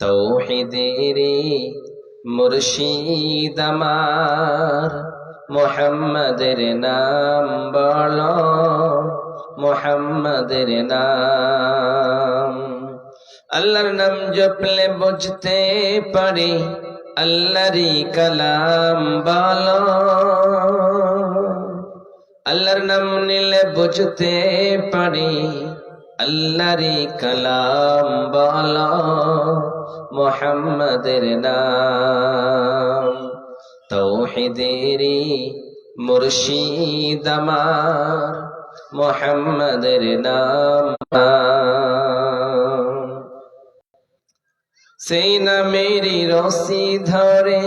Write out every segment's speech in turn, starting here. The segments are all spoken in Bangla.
তৌহিদের মুর্শিদ আমার। মোহাম্মদের নাম বলো, মোহাম্মদের নাম। আল্লাহর নাম জপলে বুঝতে পারি, আল্লাহরই কালাম বলো। আল্লাহর নাম নিলে বুঝতে পারি, আল্লাহরই কালাম বলো। মোহাম্মদের নাম। তৌহিদেরই মুর্শিদ আমার, মোহাম্মদের নাম। সেই নামেরই রশি ধরে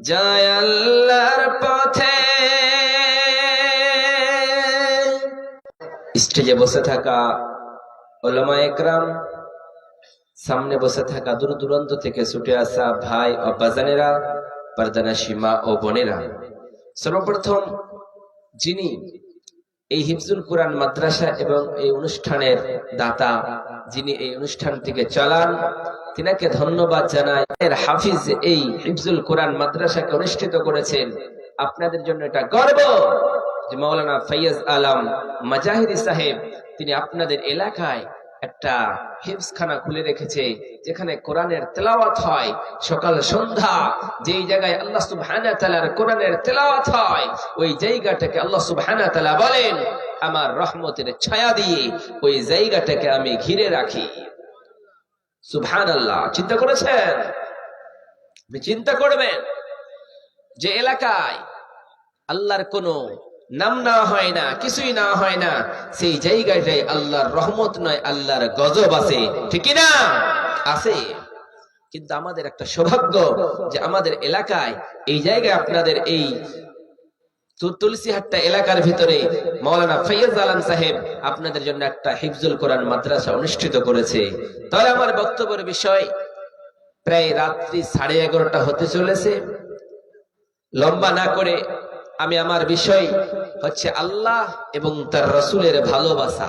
যায় আল্লাহর পথে। স্টেজে বসে থাকা ওলামা একরাম সামনে বসে থাকা দূর দূরান্ত থেকে ছুটে আসা ভাই ও বাজানেরা পর্দানা সীমা ও বোনেরা। সর্বপ্রথম যিনি এই হিফজুল কোরআন মাদ্রাসা এবং এই অনুষ্ঠানের দাতা, যিনি এই অনুষ্ঠানটিকে চালান, তিনাকে ধন্যবাদ জানাই। এর হাফিজ এই হিফজুল কোরআন মাদ্রাসাকে অনুষ্ঠিত করেছেন। আপনাদের জন্য এটা গর্ব যে মৌলানা ফৈয়াজ আলম মাজাহিরি সাহেব, তিনি আপনাদের এলাকায় একটা হিফজখানা খুলে রেখেছে, যেখানে কোরআনের তেলাওয়াত হয়। সকাল, সন্ধ্যা, যেই জায়গায় আল্লাহ সুবহানাহু তাআলার কোরআনের তেলাওয়াত হয়, ওই জায়গাটাকে আল্লাহ সুবহানাহু তাআলা বলেন, আমার রহমতের ছায়া দিয়ে ওই জায়গাটাকে আমি ঘিরে রাখি। সুভান সুবহানাল্লাহ। চিন্তা করেছেন? চিন্তা করবেন যে এলাকায় আল্লাহর কোনো নাম না হয় না, কিছুই না হয় না। সেই জায়গাটায় আল্লাহর রহমত নয়, আল্লাহর গজব আছে। ঠিক না? আছে। কিন্তু আমাদের একটা সৌভাগ্য যে আমাদের এলাকায় এই জায়গায় আপনাদের এই এলাকার ভিতরে মৌলানা ফৈয়াজ আলম সাহেব আপনাদের জন্য একটা হিফজুল কোরআন মাদ্রাসা অনুষ্ঠিত করেছে। তাহলে আমার বক্তব্যের বিষয়, প্রায় রাত্রি সাড়ে এগারোটা হতে চলেছে। লম্বা না করে আমি আমার বিষয় হচ্ছে আল্লাহ এবং তার রসুলের ভালোবাসা।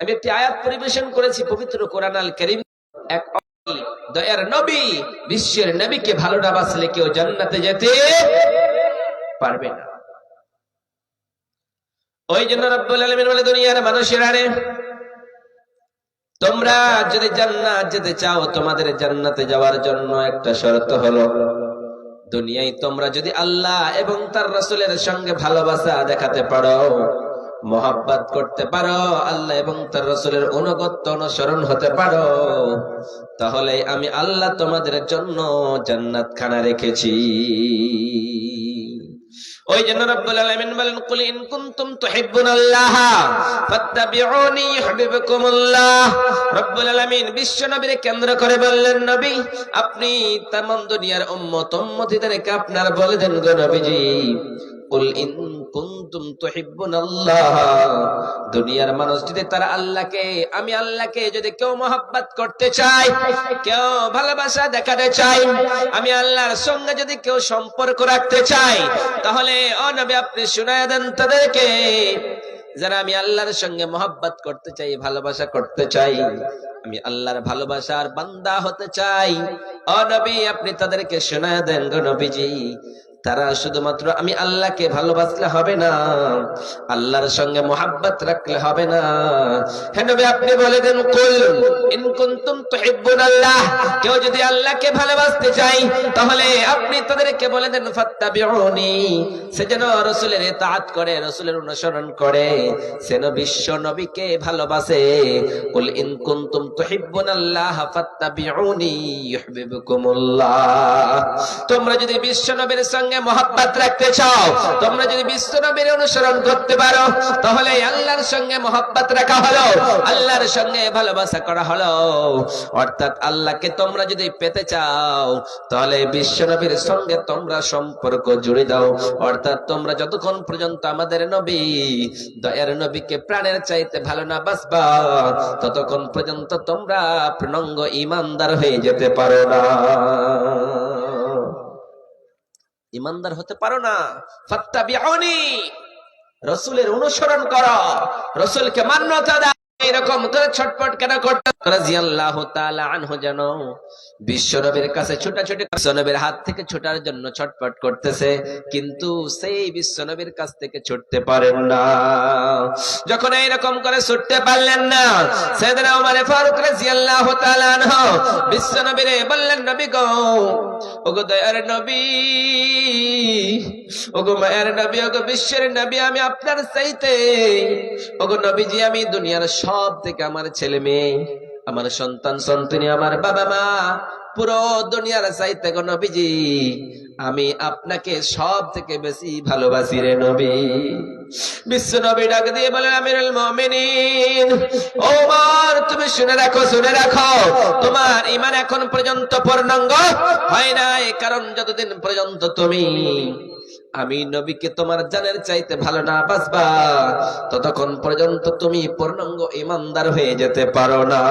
আমি একটি আয়াত পরিবেশন করেছি, পবিত্র কোরআন আল করিম। এক দয়ার নবী, বিশ্বের নবীকে ভালো না বাসলে কেউ জান্নাতে যেতে পারবে না। ওই জন্য রব্বুল আলামিন বলে, দুনিয়ার মানুষেরা রে, তোমরা যদি জান্নাত যেতে চাও, তোমাদের জান্নাতে যাওয়ার জন্য একটা শর্ত হলো দুনিয়ায় তোমরা যদি আল্লাহ এবং তার রসুলের সঙ্গে ভালোবাসা দেখাতে পারো, মহাব্বাত করতে পারো, আল্লাহ এবং তার রসুলের অনুগত্য অনুসরণ হতে পারো, তাহলে আমি আল্লাহ তোমাদের জন্য জান্নাত খানা রেখেছি। ওই জন্য রব্বুল আলামিন বলেন, কুল ইন কুনতুম তুহিব্বুনাল্লাহ, ফাত্তাবিউনি ইউহিব্বুকুমুল্লাহ। রব্বুল আলামিন বিশ্ব নবীর কেন্দ্র করে বললেন, নবী, আপনি তামান দুনিয়ার উম্মত উম্মতিদেরকে আপনার বলে দেন গো নবীজি। কুল তাহলে আপনি শুনায় দেন তাদেরকে, যারা আমি আল্লাহর সঙ্গে মহব্বত করতে চাই, ভালোবাসা করতে চাই, আমি আল্লাহর ভালোবাসার বান্দা হতে চাই, ও নবী আপনি তাদেরকে শোনায় দেন গো তারা শুধুমাত্র, আমি আল্লাহকে ভালোবাসলে হবে না, আল্লাহর সঙ্গে মোহাব্বত রাখলে হবে না। হ্যাঁ আপনি বলে দেন, কুল কেউ যদি আল্লাহকে ভালোবাসতে চাই তাহলে আপনি তাদেরকে বলে দেন, ফাত্তাবিউনি। সে যেন রাসূলের ইতাআত করে, রাসূলের অনুসরণ করে। সে বিশ্ব নবীকে ভালোবাসে। কুল ইন কুনতুম তুহিব্বুনাল্লাহ ফাত্তাবিউনি ইউহিব্বুকুমুল্লাহ। তোমরা যদি বিশ্ব নবীর সঙ্গে মহব্বত রাখতে চাও। তোমরা যদি বিশ্ব নবীর অনুসরণ করতে পারো, তাহলে আল্লাহর সঙ্গে মহব্বত রাখা হলো, আল্লাহর সঙ্গে ভালোবাসা করা হলো। অর্থাৎ আল্লাহকে তোমরা যদি পেতে চাও, তাহলে বিশ্ব নবীর সঙ্গে তোমরা সম্পর্ক জুড়ে দাও। অর্থাৎ তোমরা যতক্ষণ পর্যন্ত আমাদের নবী, দয়ার নবীকে প্রাণের চাইতে ভালো না বাসবা ততক্ষণ পর্যন্ত তোমরা প্রণঙ্গ ইমানদার হয়ে যেতে পারো না। ইমানদার হতে পারো না। ফাত্তাবিউনি, রসুলের অনুসরণ করো। রসুলকে মান্যতা দাও। এরকম করে ছটপট কেন করতে বিশ্বনবীর কাছে ছোটাছুটি বিশ্বনবীর হাত থেকে ছোটার জন্য ছটফট করতেছে, কিন্তু সেই বিশ্বনবীর কাছ থেকে ছুটতে পারেন না। যখন এইরকম করে ছুটতে পারলেন না, সেদিন ফারুক রাদিয়াল্লাহু তাআলা আনহু বিশ্বনবীরে বললেন, নবী গো, ওগো দয়ার নবী, ওগো নবী, ওগো বিশ্বের নবী, আমি আপনার চাইতে, ওগো নবীজি, আমি দুনিয়ার সব থেকে আমার ছেলে মেয়ে। আমার সন্তান, সন্তানি, আমার বাবা মা, পুরো দুনিয়ার চাইতে গো নবীজি, আমি আপনাকে সব থেকে বেশি ভালোবাসি রে নবী। বিশ্ব নবী ডাক দিয়ে বলেন, আমিরুল মুমিনিন। ও মার তুমি শুনে রাখো শুনে রাখো, তোমার ইমান এখন পর্যন্ত পূর্ণাঙ্গ হয় নাই, কারণ যতদিন পর্যন্ত তুমি আমি নবীকে তোমার জানের চাইতে ভালো না বাসবা ততক্ষণ পর্যন্ত তুমি পূর্ণাঙ্গ ইমানদার হয়ে যেতে পারো না।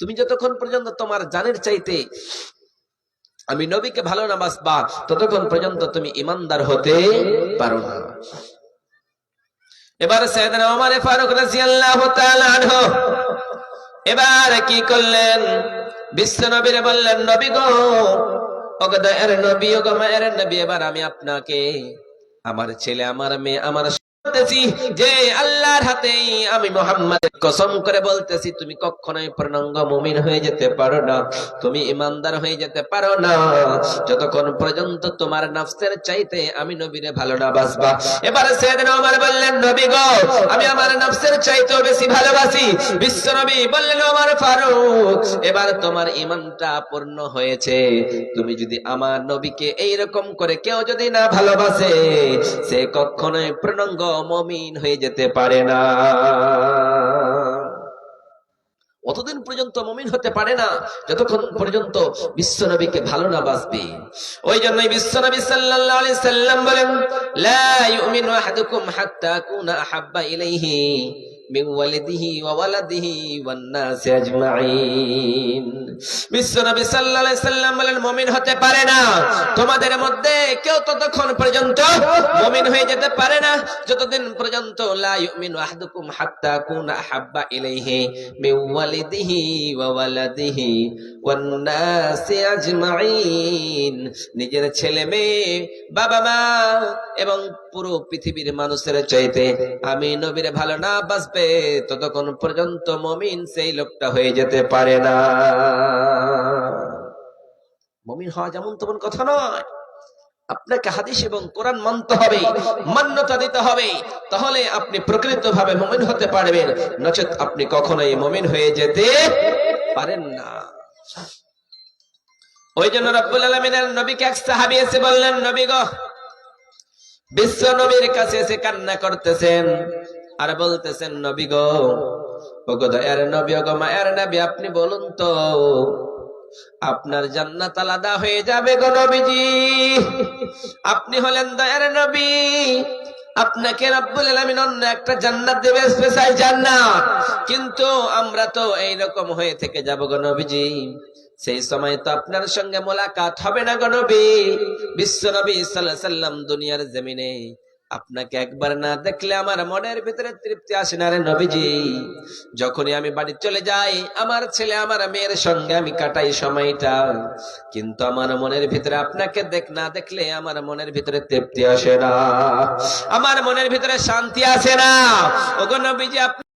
তুমি যতক্ষণ পর্যন্ত তোমার জানের চাইতে আমি নবীকে ভালো না বাসবা ততক্ষণ পর্যন্ত তুমি ইমানদার হতে পারো না। এবার সৈয়দনা ওমর ফারুক রাদিয়াল্লাহু তাআলা আনহু এবার কি করলেন? বিশ্ব নবীরে বললেন, নবী গো নবী মায়ের নবী এবার আমি আপনাকে আমার ছেলে আমার মেয়ে আমার বলতেছি চাইতে আমি নবীরে ভালো না বাসবা এবার সেদিন বললেন, নবী গো, আমি আমার চাইতেও বেশি ভালোবাসি। বিশ্ব নবী বললেন ফারুক, এবার তোমার ইমানটা পূর্ণ হয়েছে। তুমি যদি আমার নবীকে এইরকম করে কেউ যদি না ভালোবাসে, সে কখনোই পূর্ণাঙ্গ মমিন হয়ে যেতে পারে না। অতদিন পর্যন্ত মমিন হতে পারে না, যতক্ষণ পর্যন্ত বিশ্বনবীকে ভালো না বাসবে ওই জন্যই বিশ্বনবী সাল্লাল্লাহু আলাইহি সাল্লাম বলেন হতে পারে না। তোমাদের মধ্যে কেউ ততক্ষণ পর্যন্ত মমিন হয়ে যেতে পারে না। যতদিন পর্যন্ত হাত্তা কুন হাব্বা ইলাইহি মিন ওয়ালিদিহি ওয়া ওয়ালাদিহি। নিজের ছেলে মেয়ে, বাবা মা এবং পুরো পৃথিবীর মানুষের চাইতে আমি নবীর ভালো না বাসবে ততক্ষণ পর্যন্ত মমিন সেই লোকটা হয়ে যেতে পারে না। মমিন হওয়া যেমন তেমন কথা নয়। আপনাকে হাদিস এবং কোরআন মানতে হবে, মান্যতা দিতে হবে, তাহলে আপনি প্রকৃত ভাবে মমিন হতে পারবেন নচেত আপনি কখনোই মমিন হয়ে যেতে পারেন না। ওই জন্য রব্বুল আলমিনের নবীকে এক সাহাবি এসে বললেন, নবী গো, বিশ্ব নবীর কাছে এসে কান্না করতেছেন আর বলতেছেন, নবী গো আপনি বলুন তো, আপনার জান্নাত আলাদা হয়ে যাবে গো নবীজি। আপনি হলেন দয়ার নবী আপনাকে রব্বুল আলামিন অন্য একটা জান্নাত দেবে স্পেশাল জান্নাত। কিন্তু আমরা তো এইরকম হয়ে থেকে যাব গো নবীজি। সেই সময় তো আপনার সঙ্গে মোলাকাত হবে না গো বিশ্ব নবী সাল্লাম দুনিয়ার জমিনে আপনাকে একবার না দেখলে আমার মনের ভিতরে তৃপ্তি আসে না রে নবীজি। যখনই আমি বাড়ি চলে যাই, আমার ছেলে আমার মেয়ের সঙ্গে আমি কাটাই সময়টা। কিন্তু আমার মনের ভিতরে আপনাকে দেখ না দেখলে আমার মনের ভিতরে তৃপ্তি আসে না। আমার মনের ভিতরে শান্তি আসে না। ওগো নবীজি, আপনি